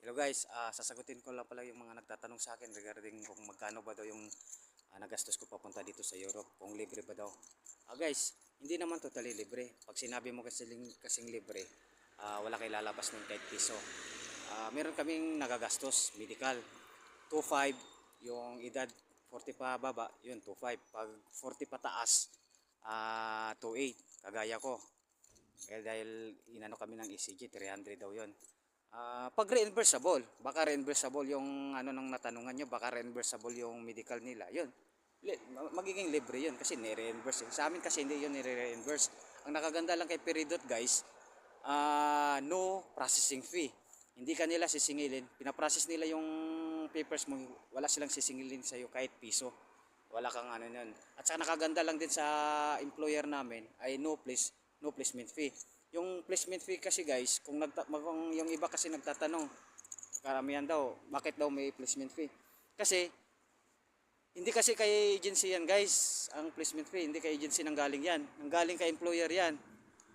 Hello guys, ah, sasagutin ko lang pala yung mga nagtatanong sa akin regarding kung magkano ba daw yung ah, nagastos ko papunta dito sa Europe, kung libre ba daw. Ah, guys, hindi naman totally libre. Pag sinabi mo kasi kasing libre, ah, wala kay lalabas ng kahit piso. Ah, meron kaming nagagastos, medical. 2.5, yung edad 40 pa baba, yun 2.5. Pag 40 pa taas, ah 2.8, kagaya ko. Kaya dahil inano kami ng ECG, 300 daw yun. Ah, pag reimbursable, baka reimbursable yung ano nang natanungan nyo, baka reimbursable yung medical nila. Yun. Magiging libre yun kasi nire-reimburse. yun. Sa amin kasi hindi yun nire-reimburse. Ang nakaganda lang kay Peridot guys, ah no processing fee. Hindi kanila sisingilin. Pinaprocess nila yung papers mo, wala silang sisingilin sa'yo kahit piso. Wala kang ano nun. At saka nakaganda lang din sa employer namin ay no place, no placement fee. Yung placement fee kasi guys, kung, nagta- kung yung iba kasi nagtatanong, karamihan daw, bakit daw may placement fee? Kasi, hindi kasi kay agency yan guys, ang placement fee, hindi kay agency nang galing yan. Nang galing kay employer yan.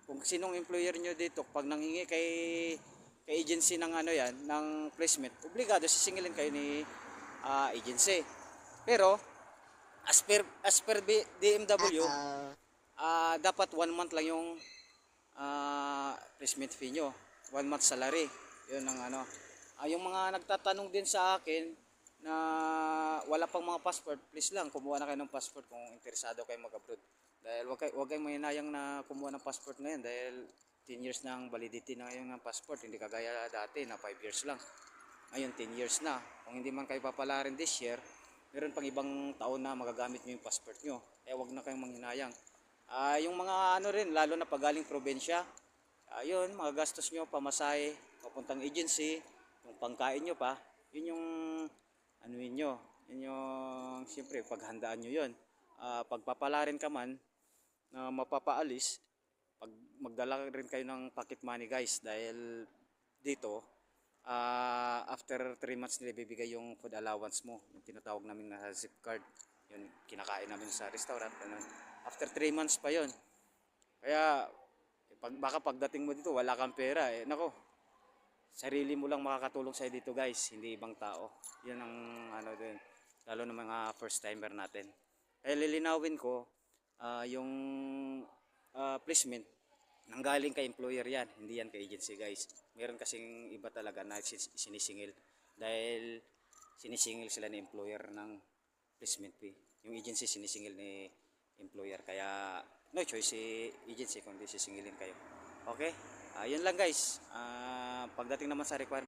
Kung sinong employer nyo dito, pag nanghingi kay, kay agency ng ano yan, ng placement, obligado sisingilin kayo ni ah, agency. Pero, as per, as per B- DMW, ah dapat one month lang yung ah placement fee nyo. One month salary. Yun ang ano. Ah, yung mga nagtatanong din sa akin na wala pang mga passport, please lang kumuha na kayo ng passport kung interesado kayo mag-abroad. Dahil wag, kay, wag kayong mahinayang na kumuha ng passport ngayon dahil 10 years na ang validity na ngayon ng passport. Hindi kagaya dati na 5 years lang. Ngayon 10 years na. Kung hindi man kayo papalarin this year, meron pang ibang taon na magagamit nyo yung passport nyo. Kaya wag na kayong manghinayang. Ah, yung mga ano rin, lalo na pag galing probinsya, ayun, mga gastos nyo, pamasahe, papuntang agency, yung pangkain nyo pa, yun yung ano yun nyo, yun yung, siyempre, paghandaan nyo yun. Ah, pagpapalarin ka man, na mapapaalis, pag magdala rin kayo ng pocket money guys, dahil dito, ah after 3 months nila ibibigay yung food allowance mo, yung tinatawag namin na zip card, yun kinakain namin sa restaurant, ganun. After 3 months pa yon Kaya, eh, pag, baka pagdating mo dito, wala kang pera, eh, nako, sarili mo lang makakatulong sa'yo dito guys, hindi ibang tao. Yan ang ano din, lalo na mga first timer natin. Kaya lilinawin ko, ah, yung ah, placement, nanggaling kay employer yan, hindi yan kay agency guys. Meron kasing iba talaga na sinisingil dahil sinisingil sila ni employer ng placement fee. Yung agency sinisingil ni employer kaya no choice si agency kundi sisingilin kayo. Okay? Ah, yun lang guys. Ah, pagdating naman sa requirement